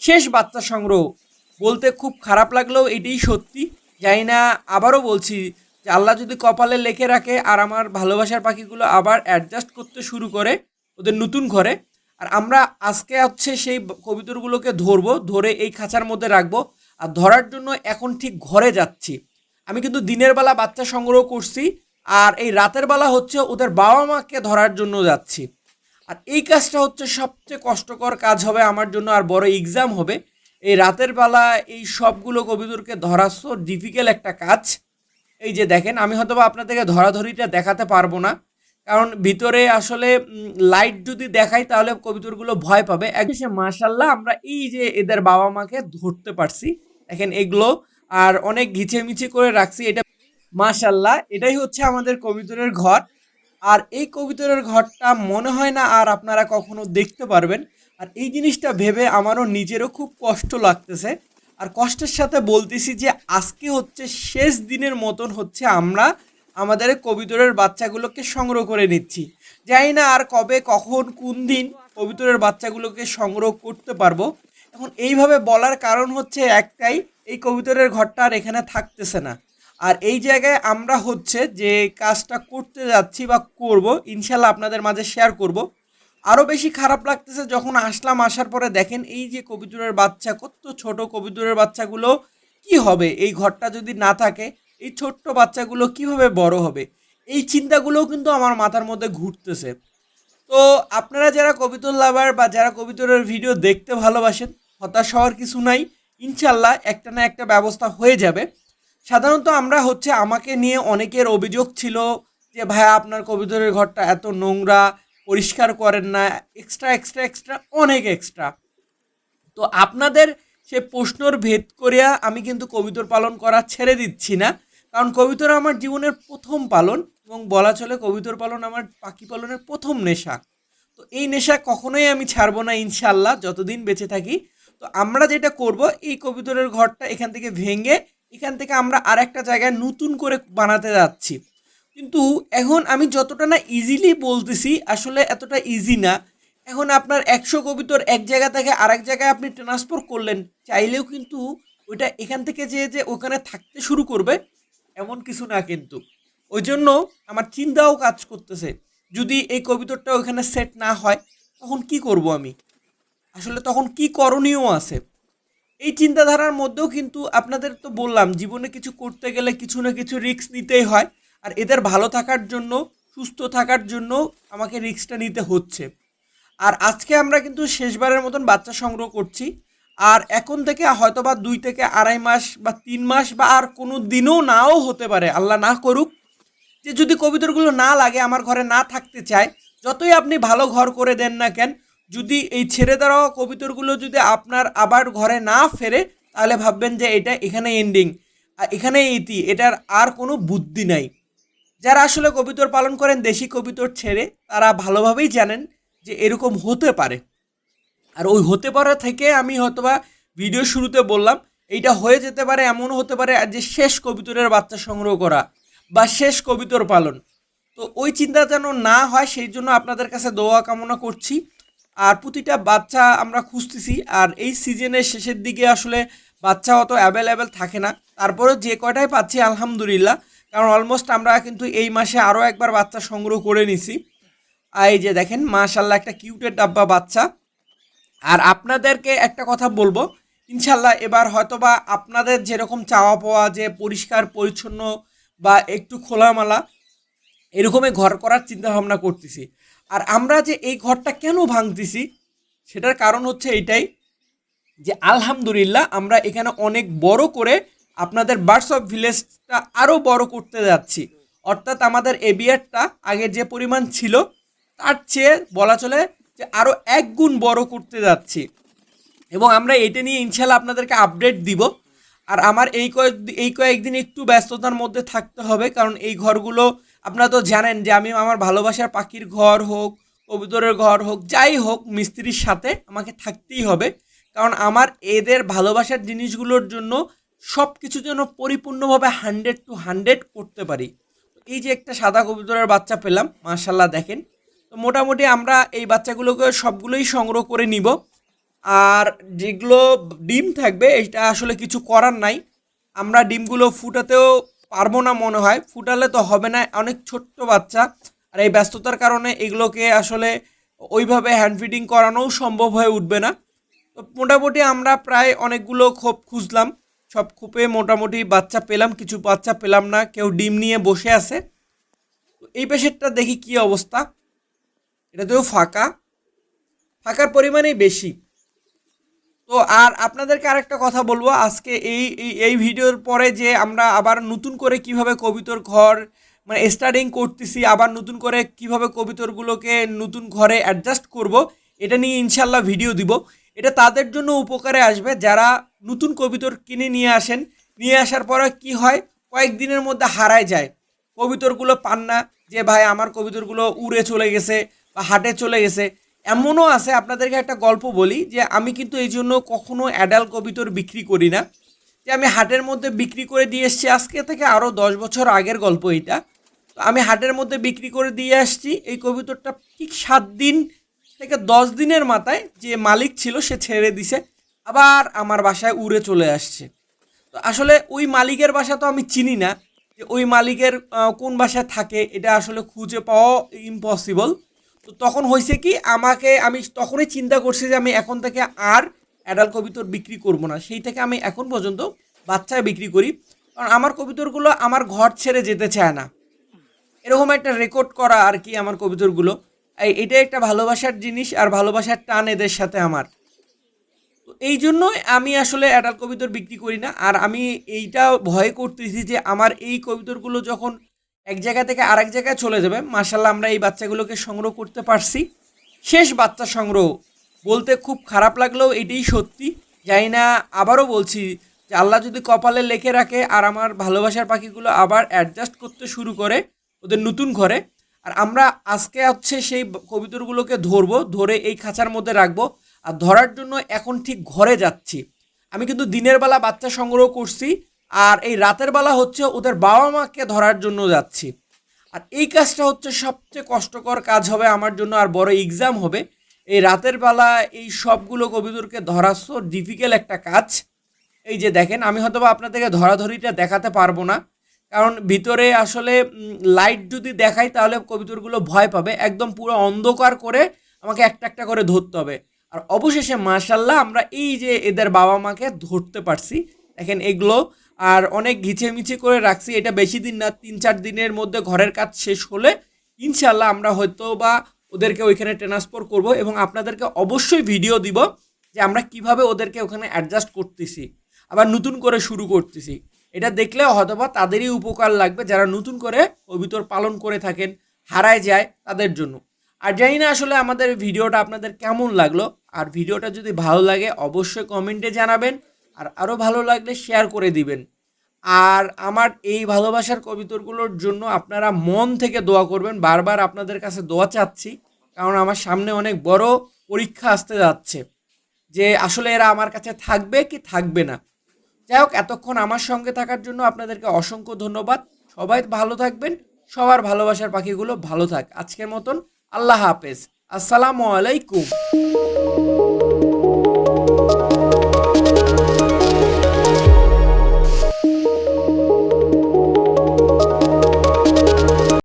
শেষ বাচ্চা সংগ্রহ। বলতে খুব খারাপ লাগলেও এটাই সত্যি। জানি না, আবারও বলছি যে আল্লাহ যদি কপালে লেখে রাখে আর আমার ভালোবাসার পাখিগুলো আবার অ্যাডজাস্ট করতে শুরু করে ওদের নতুন ঘরে। আর আমরা আজকে হচ্ছে সেই কবিতরগুলোকে ধরবো, ধরে এই খাঁচার মধ্যে রাখব। আর ধরার জন্য এখন ঠিক ঘরে যাচ্ছি। আমি কিন্তু দিনের বেলা বাচ্চা সংগ্রহ করছি আর এই রাতের বেলা হচ্ছে ওদের বাবা মাকে ধরার জন্য যাচ্ছি। আর এই কাজটা হচ্ছে সবচেয়ে কষ্টকর কাজ হবে আমার জন্য আর বড় এক্সাম হবে। এই রাতের বেলা এই সবগুলো কবিতরকে ধরা সো ডিফিকাল্ট একটা কাজ। এই যে দেখেন, আমি হয়তো আপনাদেরকে ধরাধরিটা দেখাতে পারব না। কারণ ভিতরে আসলে লাইট যদি দেখাই তাহলে কবিতরগুলো ভয় পাবে। একদিকে মাশাল্লাহ আমরা এই যে এদের বাবা মাকে ধরতে পারছি। দেখেন এগুলো আর অনেক ঘিচে মিছে করে রাখছি। এটা মাশাল্লাহ এটাই হচ্ছে আমাদের কবিতরের ঘর। আর এই কবিতরের ঘরটা মনে হয় না আর আপনারা কখনো দেখতে পারবেন। আর এই জিনিসটা ভেবে আমারও নিজেরও খুব কষ্ট লাগতেছে। আর কষ্টের সাথে বলতেছি যে আজকে হচ্ছে শেষ দিনের মতন হচ্ছে আমরা আমাদের কবিতরের বাচ্চাগুলোকে সংগ্রহ করে নিচ্ছি। জানি না আর কবে, কখন, কোন দিন কবিতরের বাচ্চাগুলোকে সংগ্রহ করতে পারব। এখন এইভাবে বলার কারণ হচ্ছে একটাই, এই কবিতরের ঘরটা আর এখানে থাকতেছে না। আর এই জায়গায় আমরা হচ্ছে যে কাজটা করতে যাচ্ছি বা করব, ইনশাল্লাহ আপনাদের মাঝে শেয়ার করব। আরও বেশি খারাপ লাগতেছে যখন আসলাম, আসার পরে দেখেন এই যে কবিতরের বাচ্চা, কত ছোট কবিতরের বাচ্চাগুলো কি হবে? এই ঘরটা যদি না থাকে, এই ছোট্ট বাচ্চাগুলো কীভাবে বড় হবে? এই চিন্তাগুলোও কিন্তু আমার মাথার মধ্যে ঘুরতেছে। তো আপনারা যারা কবিতর লাভার বা যারা কবিতরের ভিডিও দেখতে ভালোবাসেন, হতাশ হওয়ার কিছু নাই। ইনশাল্লাহ একটা না একটা ব্যবস্থা হয়ে যাবে। সাধারণত আমরা হচ্ছে আমাকে নিয়ে অনেকের অভিযোগ ছিল যে, ভাইয়া, আপনার কবিতরের ঘরটা এত নোংরা, পরিষ্কার করেন না এক্সট্রা এক্সট্রা এক্সট্রা অনেক এক্সট্রা তো আপনাদের সে প্রশ্নর ভেদ করিয়া আমি কিন্তু কবিতর পালন করা ছেড়ে দিচ্ছি না। কারণ কবিতর আমার জীবনের প্রথম পালন এবং বলা চলে কবিতর পালন আমার পাখি পালনের প্রথম নেশা। তো এই নেশা কখনোই আমি ছাড়বো না ইনশাল্লাহ যতদিন বেঁচে থাকি। তো আমরা যেটা করব, এই কবিতরের ঘরটা এখান থেকে ভেঙে এখান থেকে আমরা আর একটা জায়গায় নতুন করে বানাতে যাচ্ছি। কিন্তু এখন আমি যতটা না ইজিলি বলতেছি, আসলে এতটা ইজি না। এখন আপনার একশো কবিতর এক জায়গা থেকে আরেক জায়গায় আপনি ট্রান্সফার করলেন, চাইলেও কিন্তু ওইটা এখান থেকে যে যে ওখানে থাকতে শুরু করবে, এমন কিছু না কিন্তু। ওই জন্য আমার চিন্তাও কাজ করতেছে, যদি এই কবিতরটা ওইখানে সেট না হয়, তখন কি করব আমি? আসলে তখন কি করণীয় আছে? এই চিন্তাধারার মধ্যেও কিন্তু আপনাদের তো বললাম, জীবনে কিছু করতে গেলে কিছু না কিছু রিস্ক নিতেই হয়। আর এদের ভালো থাকার জন্য, সুস্থ থাকার জন্য আমাকে রিস্কটা নিতে হচ্ছে। আর আজকে আমরা কিন্তু শেষবারের মতন বাচ্চা সংগ্রহ করছি। আর এখন থেকে হয়তো বা দুই থেকে আড়াই মাস বা তিন মাস বা আর কোনো দিনও নাও হতে পারে, আল্লাহ না করুক। যে যদি কবিতরগুলো না লাগে, আমার ঘরে না থাকতে চায়, যতই আপনি ভালো ঘর করে দেন না কেন যদি এই ছেড়ে দেওয়া কবিতরগুলো যদি আপনার আবার ঘরে না ফেরে, তাহলে ভাববেন যে এটা এখানে এন্ডিং আর এখানে ইতি এটার আর কোনো বুদ্ধি নাই। যারা আসলে কবিতর পালন করেন, দেশি কবিতর ছেড়ে, তারা ভালোভাবেই জানেন যে এরকম হতে পারে। আর ওই হতে পারে থেকে আমি হয়তোবা ভিডিও শুরুতে বললাম, এইটা হয়ে যেতে পারে, এমনও হতে পারে যে শেষ কবিতরের বাচ্চা সংগ্রহ করা বা শেষ কবিতর পালন। তো ওই চিন্তা যেন না হয়, সেই জন্য আপনাদের কাছে দোয়া কামনা করছি। আর প্রতিটা বাচ্চা আমরা খুঁজতেছি, আর এই সিজনের শেষের দিকে আসলে বাচ্চা অত অ্যাভেলেবেল থাকে না। তারপরে যে কয়টাই পাচ্ছি, আলহামদুলিল্লাহ। কারণ অলমোস্ট আমরা কিন্তু এই মাসে আরও একবার বাচ্চা সংগ্রহ করে নিছি। এই যে দেখেন মাশাল্লাহ একটা কিউটের ডাব্বা বাচ্চা। আর আপনাদেরকে একটা কথা বলব ইনশাল্লাহ এবার হয়তোবা আপনাদের যেরকম চাওয়া পাওয়া যে পরিষ্কার, পরিচ্ছন্ন বা একটু খোলামালা এরকমই ঘর করার চিন্তা ভাবনা করতেছি। আর আমরা যে এই ঘরটা কেন ভাঙতেছি, সেটার কারণ হচ্ছে এইটাই যে আলহামদুলিল্লাহ আমরা এখানে অনেক বড় করে আপনাদের বার্ডস অফ ভিলেজটা আরও বড় করতে যাচ্ছি। অর্থাৎ আমাদের এবিআরটা আগে যে পরিমাণ ছিল, তার চেয়ে বলা চলে যে আরও এক গুণ বড় করতে যাচ্ছি। এবং আমরা এটা নিয়ে ইনশাল্লাহ আপনাদেরকে আপডেট দিব। আর আমার এই কয়েক, এই কয়েকদিন একটু ব্যস্ততার মধ্যে থাকতে হবে, কারণ এই ঘরগুলো আপনারা তো জানেন যে আমি আমার ভালোবাসার পাখির ঘর হোক, কবুতরের ঘর হোক, যাই হোক, মিস্ত্রির সাথে আমাকে থাকতেই হবে। কারণ আমার এদের ভালোবাসার জিনিসগুলোর জন্য সব কিছু যেন পরিপূর্ণভাবে হান্ড্রেড টু হান্ড্রেড করতে পারি। এই যে একটা সাদা কবুতরের বাচ্চা পেলাম মার্শাল্লাহ দেখেন। তো মোটামুটি আমরা এই বাচ্চাগুলোকে সবগুলোই সংগ্রহ করে নিব। আর যেগুলো ডিম থাকবে, এটা আসলে কিছু করার নাই। আমরা ডিমগুলো ফুটাতেও পারব না মনে হয়। ফুটালে তো হবে না, অনেক ছোট্ট বাচ্চা। আর এই ব্যস্ততার কারণে এগুলোকে আসলে ওইভাবে হ্যান্ড ফিডিং করানোও সম্ভব হয়ে উঠবে না। তো মোটামুটি আমরা প্রায় অনেকগুলো খোপ খুঁজলাম। সব খোপে মোটামুটি বাচ্চা পেলাম, কিছু বাচ্চা পেলাম না, কেউ ডিম নিয়ে বসে আছে। এই পেশেরটা দেখি কি অবস্থা। এটাতেও ফাঁকা। ফাঁকার পরিমাণেই বেশি। তো আর আপনাদেরকে আরেকটা কথা বলব, আজকে এই এই ভিডিওর পরে যে আমরা আবার নতুন করে কীভাবে কবিতর ঘর মানে স্টার্টিং করতেছি, আবার নতুন করে কীভাবে কবিতরগুলোকে নতুন ঘরে অ্যাডজাস্ট করব, এটা নিয়ে ইনশাল্লাহ ভিডিও দিব। এটা তাদের জন্য উপকারে আসবে, যারা নতুন কবিতর কিনে নিয়ে আসেন, নিয়ে আসার পরে কি হয়, কয়েকদিনের মধ্যে হারায় যায়। কবিতরগুলো পান না, যে ভাই আমার কবিতরগুলো উড়ে চলে গেছে বা হাটে চলে গেছে এমনও আছে, আপনাদেরকে একটা গল্প বলি যে আমি কিন্তু এই জন্য কখনো অ্যাডাল কবিতর বিক্রি করি না। যে আমি হাটের মধ্যে বিক্রি করে দিয়ে এসেছি, আজকে থেকে আরও দশ বছর আগের গল্প এটা তো আমি হাটের মধ্যে বিক্রি করে দিয়ে আসছি এই কবিতরটা ঠিক সাত দিন থেকে দশ দিনের মাথায় যে মালিক ছিল সে ছেড়ে দিছে, আবার আমার বাসায় উড়ে চলে আসছে। তো আসলে ওই মালিকের বাসা তো আমি চিনি না, যে ওই মালিকের কোন বাসায় থাকে, এটা আসলে খুঁজে পাওয়া ইম্পসিবল তো তখন হয়েছে কি, আমাকে, আমি তখনই চিন্তা করছি যে আমি এখন থেকে আর অ্যাডাল্ট কবিতর বিক্রি করব না। সেই থেকে আমি এখন পর্যন্ত বাচ্চায় বিক্রি করি। কারণ আমার কবিতরগুলো আমার ঘর ছেড়ে যেতে চায় না। এরকম একটা রেকর্ড করা আর কি আমার কবিতরগুলো। এটা একটা ভালোবাসার জিনিস আর ভালোবাসার টান এদের সাথে আমার। তো এই জন্যই আমি আসলে অ্যাডাল্ট কবিতর বিক্রি করি না। আর আমি এইটা ভয় করতেছি যে আমার এই কবিতরগুলো যখন এক জায়গা থেকে আরেক জায়গায় চলে যাবে। মার্শাল্লাহ আমরা এই বাচ্চাগুলোকে সংগ্রহ করতে পারছি। শেষ বাচ্চা সংগ্রহ বলতে খুব খারাপ লাগলেও এটাই সত্যি। জানি না, আবারও বলছি যে আল্লাহ যদি কপালে লেখে রাখে আর আমার ভালোবাসার পাখিগুলো আবার অ্যাডজাস্ট করতে শুরু করে ওদের নতুন ঘরে। আর আমরা আজকে হচ্ছে সেই কবিতরগুলোকে ধরবো, ধরে এই খাঁচার মধ্যে রাখব। আর ধরার জন্য এখন ঠিক ঘরে যাচ্ছি। আমি কিন্তু দিনের বেলা বাচ্চা সংগ্রহ করছি আর এই রাতের বেলা হচ্ছে ওদের বাবা মাকে ধরার জন্য যাচ্ছি। আর এই কাজটা হচ্ছে সবচেয়ে কষ্টকর কাজ হবে আমার জন্য আর বড় এক্সাম হবে। এই রাতের বেলা এই সবগুলো কবিতরকে ধরা সো ডিফিকাল্ট একটা কাজ। এই যে দেখেন, আমি হয়তো আপনাদেরকে ধরাধরিটা দেখাতে পারব না। কারণ ভিতরে আসলে লাইট যদি দেখাই তাহলে কবিতরগুলো ভয় পাবে। একদম পুরো অন্ধকার করে আমাকে একটা একটা করে ধরতে হবে। আর অবশেষে মার্শাল্লাহ আমরা এই যে এদের বাবা মাকে ধরতে পারছি। দেখেন এগুলো আর অনেক ঘিচেমিচে করে রাখছি। এটা বেশি দিন না, তিন চার দিনের মধ্যে ঘরের কাজ শেষ হলে ইনশাল্লাহ আমরা হয়তো বা ওদেরকে ওইখানে ট্রান্সফার করব এবং আপনাদেরকে অবশ্যই ভিডিও দিব যে আমরা কীভাবে ওদেরকে ওখানে অ্যাডজাস্ট করতেছি, আবার নতুন করে শুরু করতেছি। এটা দেখলে হয়তোবা তাদেরই উপকার লাগবে যারা নতুন করে কবিতর পালন করে থাকেন, হারায় যায় তাদের জন্য। আর জানি না আসলে আমাদের ভিডিওটা আপনাদের কেমন লাগল, আর ভিডিওটা যদি ভালো লাগে অবশ্যই কমেন্টে জানাবেন। আর আরও ভালো লাগলে শেয়ার করে দিবেন। আর আমার এই ভালোবাসার কবিতরগুলোর জন্য আপনারা মন থেকে দোয়া করবেন। বারবার আপনাদের কাছে দোয়া চাচ্ছি, কারণ আমার সামনে অনেক বড় পরীক্ষা আসতে যাচ্ছে যে আসলে এরা আমার কাছে থাকবে কি থাকবে না। যাই হোক, এতক্ষণ আমার সঙ্গে থাকার জন্য আপনাদেরকে অসংখ্য ধন্যবাদ। সবাই ভালো থাকবেন, সবার ভালোবাসার পাখিগুলো ভালো থাক। আজকের মতন আল্লাহ হাফেজ। আসসালামু আলাইকুম।